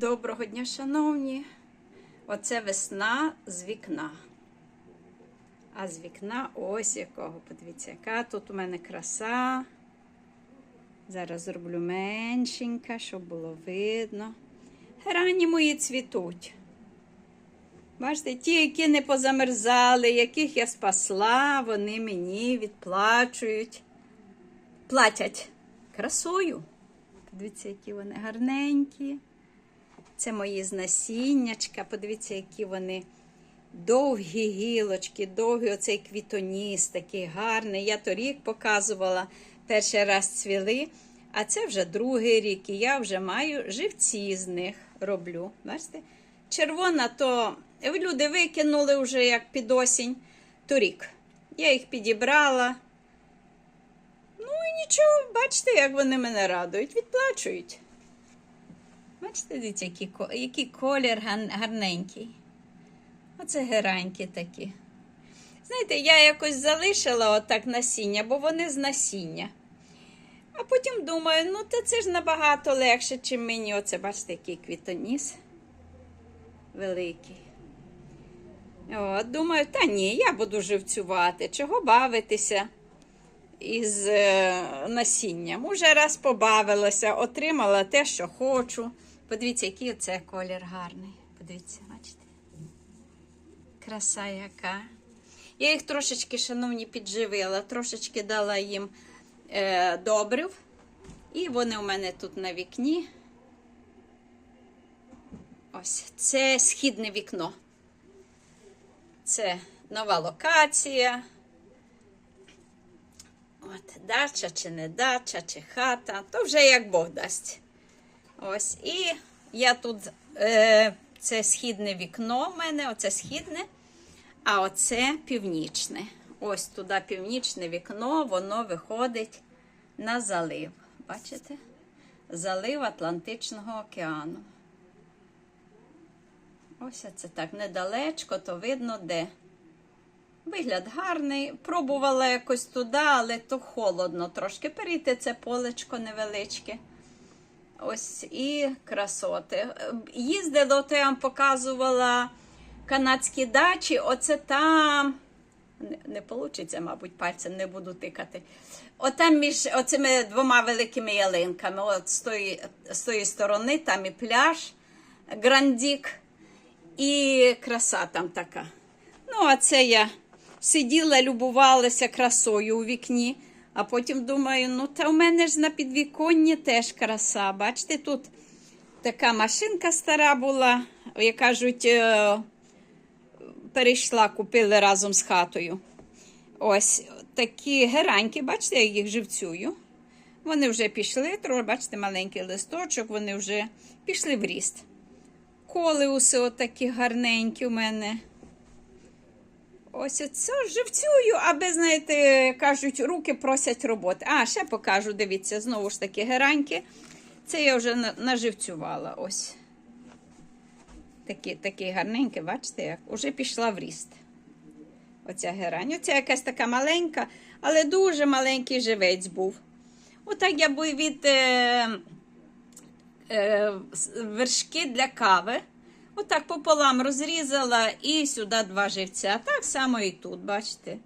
Доброго дня, шановні. Оце весна з вікна. А з вікна ось якого. Подивіться, яка тут у мене краса. Зараз зроблю меншенька, щоб було видно. Грані мої цвітуть. Бачите, ті, які не позамерзали, яких я спасла, вони мені відплачують. Платять красою. Подивіться, які вони гарненькі. Це мої з насіннячка. Подивіться, які вони довгі гілочки, довгий оцей квітоніс, такий гарний. Я торік показувала, перший раз цвіли, а це вже другий рік. І я вже маю живці з них роблю. Бачите? Червона, то люди викинули вже як під осінь торік. Я їх підібрала. Ну і нічого, бачите, як вони мене радують, відплачують. Бачите, дивіться, який, колір гарненький. Оце геранькі такі. Знаєте, я якось залишила отак насіння, бо вони з насіння. А потім думаю, ну то це ж набагато легше, чим мені. Оце, бачите, який квітоніс великий. От, думаю, та ні, я буду живцювати. Чого бавитися із е, насінням? Уже раз побавилася, отримала те, що хочу. Подивіться, який оце колір гарний. Подивіться, бачите? Краса яка. Я їх трошечки, шановні, підживила, трошечки дала їм е, добрив. І вони у мене тут на вікні. Ось, це східне вікно. Це нова локація. От, дача чи не дача, чи хата, то вже як Бог дасть. Ось. І я тут, е, це східне вікно в мене, оце східне, а оце північне. Ось туди північне вікно, воно виходить на залив. Бачите? Залив Атлантичного океану. Ось це так недалечко, то видно де. Вигляд гарний. Пробувала якось туди, але то холодно трошки. Перейти це полечко невеличке. Ось і красоти. Їздила, то я вам показувала канадські дачі. Оце там. Не, вийде, мабуть, пальцем не буду тикати. Отам між оцими двома великими ялинками. От з тої, з тої сторони, там і пляж Грандік, і краса там така. Ну, а це я сиділа, любувалася красою у вікні, а потім думаю, ну та в мене ж на підвіконні теж краса. Бачите, тут така машинка стара була, як кажуть, е, перейшла, купили разом з хатою. Ось такі гераньки, бачите, я їх живцюю. Вони вже пішли, трошки, бачите, маленький листочок, вони вже пішли в ріст. Колеуси отакі гарненькі у мене. Ось це живцюю, аби, знаєте, кажуть, руки просять роботи. А, ще покажу, дивіться, знову ж таки, гераньки. Це я вже наживцювала. Ось. Такі, такі гарненькі, бачите, як уже пішла в ріст. Оця герань. Оця якась така маленька, але дуже маленький живець був. Отак я би від е, е, вершки для кави. Отак пополам розрізала і сюди два живця. Так само і тут, бачите.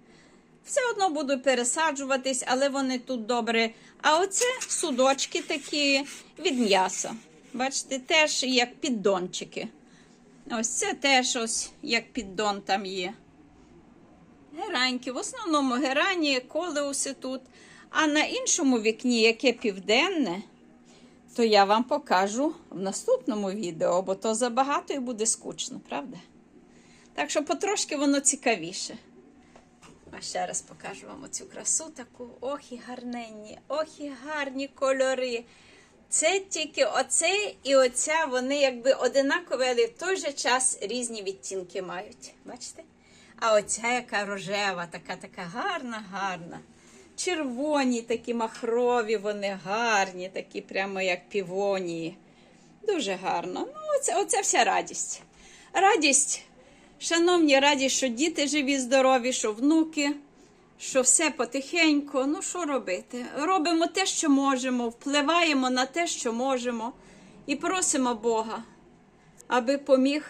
Все одно буду пересаджуватись, але вони тут добре. А оце судочки такі від м'яса. Бачите, теж як піддончики. Ось це теж ось як піддон там є. Гераньки. В основному герані, колеуси тут. А на іншому вікні, яке південне, то я вам покажу в наступному відео, бо то забагато і буде скучно, правда? Так що потрошки воно цікавіше. А ще раз покажу вам оцю красу таку. Ох і гарненні, ох і гарні кольори. Це тільки оце і оця, вони якби одинакові, але в той же час різні відтінки мають. Бачите? А оця яка рожева, така така гарна, гарна. Червоні такі махрові, вони гарні, такі прямо як півонії. Дуже гарно. Ну, оце, оце вся радість. Радість, шановні, радість, що діти живі, здорові, що внуки, що все потихеньку. Ну, що робити? Робимо те, що можемо, впливаємо на те, що можемо, і просимо Бога, аби поміг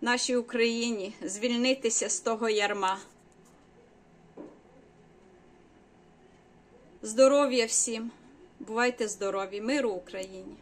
нашій Україні звільнитися з того ярма. Здоров'я всім! Бувайте здорові! Миру Україні!